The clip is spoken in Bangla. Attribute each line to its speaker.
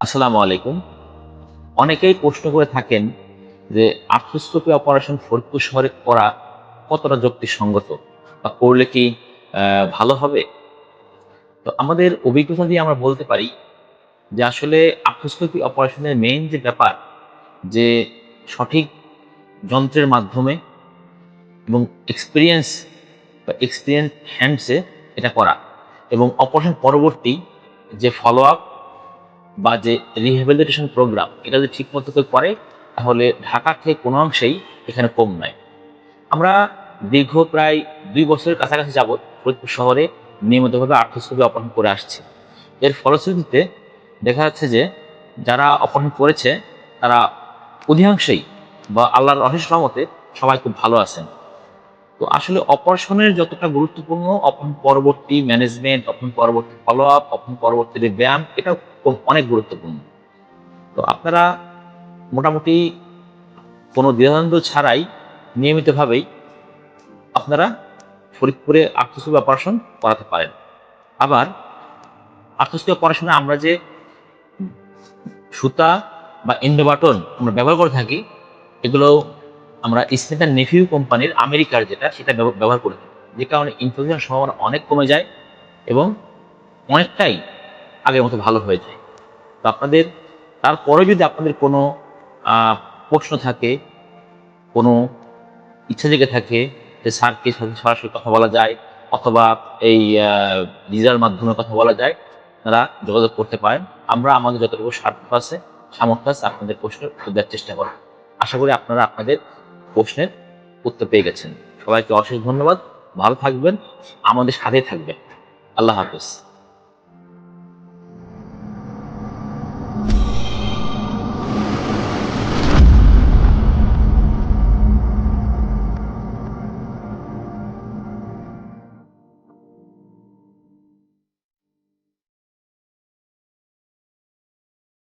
Speaker 1: আসসালামু আলাইকুম। অনেকেই প্রশ্ন করে থাকেন যে আর্থোস্কোপি অপারেশন ফরিদপুর শহরে করা কতটা যুক্তিসঙ্গত বা করলে কি ভালো হবে? তো আমাদের অভিজ্ঞতা দিয়ে আমরা বলতে পারি যে, আসলে আর্থোস্কোপি অপারেশনের মেইন যে ব্যাপার, যে সঠিক যন্ত্রের মাধ্যমে এবং এক্সপিরিয়েন্স বা এক্সপিরিয়েন্স হ্যান্ডসে এটা করা এবং অপারেশন পরবর্তী যে ফলো আপ বা যে রিহ্যাবিলিটেশন প্রোগ্রাম এটা যদি ঠিক মতো করে, তাহলে ঢাকা থেকে কোনো অংশেই এখানে কম নয়। আমরা দীর্ঘ প্রায় দুই বছরের কাছাকাছি যাবৎ ফরিদপুর শহরে নিয়মিতভাবে আর্থস্কোপি অপারেশন করে আসছে। এর ফলশ্রুতিতে দেখা যাচ্ছে যে, যারা অপারেশন করেছে, তারা অধিকাংশেই বা আল্লাহর অশেষ রহমতে সবাই খুব ভালো আছেন। তো আসলে অপারেশনের যতটা গুরুত্বপূর্ণ অপারেশন পরবর্তী ম্যানেজমেন্ট অপারেশন পরবর্তী ফলো আপ অপারেশন পরবর্তী ব্যায়াম খুব অনেক গুরুত্বপূর্ণ। তো আপনারা মোটামুটি কোনো দ্বিধাদ্বন্দ্ব ছাড়াই নিয়মিতভাবেই আপনারা ফরিদপুরে আর্থস্কোপি অপারেশন করাতে পারেন। আবার আর্থস্কোপি অপারেশনে আমরা যে সুতা বা এন্ডোবাটন আমরা ব্যবহার করে থাকি এগুলো আমরা স্মিথার নেফিউ কোম্পানির আমেরিকার যেটা, সেটা ব্যব- ব্যবহার করে থাকি। যে কারণে ইনফেকশন সম্ভাবনা অনেক কমে যায় এবং অনেকটাই আগের মতো ভালো হয়ে যায়। তো আপনাদের, তারপরে যদি আপনাদের কোনো প্রশ্ন থাকে, কোনো ইচ্ছা জেগে থাকে যে স্যারকে সাথে সরাসরি কথা বলা যায়, অথবা এই লিজার মাধ্যমে কথা বলা যায়, তারা যোগাযোগ করতে পারেন। আমরা আমাদের যতটুকু স্বার্থ আছে, সামর্থ্য আছে আপনাদের উত্তর দেওয়ার চেষ্টা করব। আশা করি আপনারা আপনাদের প্রশ্নের উত্তর পেয়ে গেছেন। সবাইকে অশেষ ধন্যবাদ। ভালো থাকবেন, আমাদের সাথে থাকবেন। আল্লাহ হাফেজ।